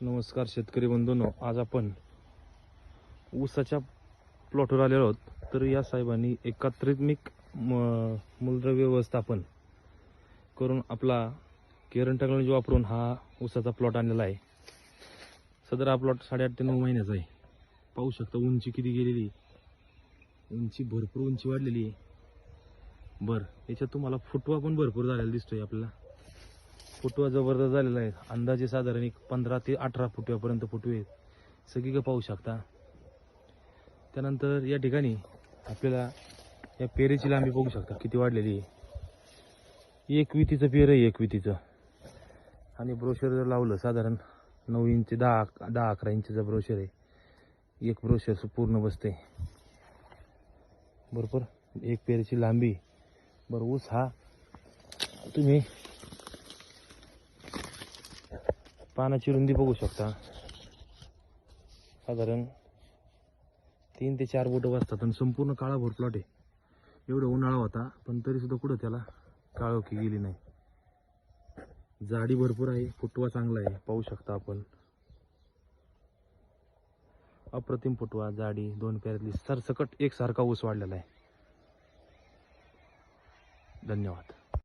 नमस्कार शेतकरी बंधूंनो आज आपण ऊसाच्या प्लॉटवर आलेलो आहोत. तर या साहेबांनी एकात्रित्मिक म- मूलद्रव्य व्यवस्थापन करून आपला केरन टेक्नॉलॉजी वापरून हा ऊसाचा प्लॉट आणलेला आहे. सदर हा प्लॉट साडेआठ ते नऊ महिन्याचा आहे. पाहू शकता उंची किती गेलेली उंची भरपूर उंची वाढलेली आहे. बरं याच्यात तुम्हाला फुटवा पण भरपूर झालेला दिसतोय आपल्याला. फुटवा जबरदस्त झालेला आहे. अंदाजे साधारण एक पंधरा ते अठरा फुटव्यापर्यंत फुटवे आहेत. सगळीकडे पाहू शकता. त्यानंतर या ठिकाणी आपल्याला या पेरेची लांबी बघू शकता. किती वाढलेली आहे. एक वितीचं पेर आहे एक वितीचं. आणि ब्रोशर जर लावलं साधारण नऊ इंच दहा दहा अकरा इंचचं ब्रोशर आहे. एक ब्रोशर पूर्ण बसते. बरोबर? एक पेरेची लांबी. बरं ऊस हा तुम्ही पानाची रुंदी बघू शकता. साधारण तीन ते चार बोटं बसतात आणि संपूर्ण काळाभोर प्लॉट आहे. एवढा उन्हाळा होता पण तरी सुद्धा कुठं त्याला काळोखी गेली नाही. जाडी भरपूर आहे फुटवा चांगला आहे पाहू शकता आपण. अप्रतिम फुटवा जाडी दोन पेरातली सरसकट एकसारखा ऊस वाढलेला आहे. धन्यवाद.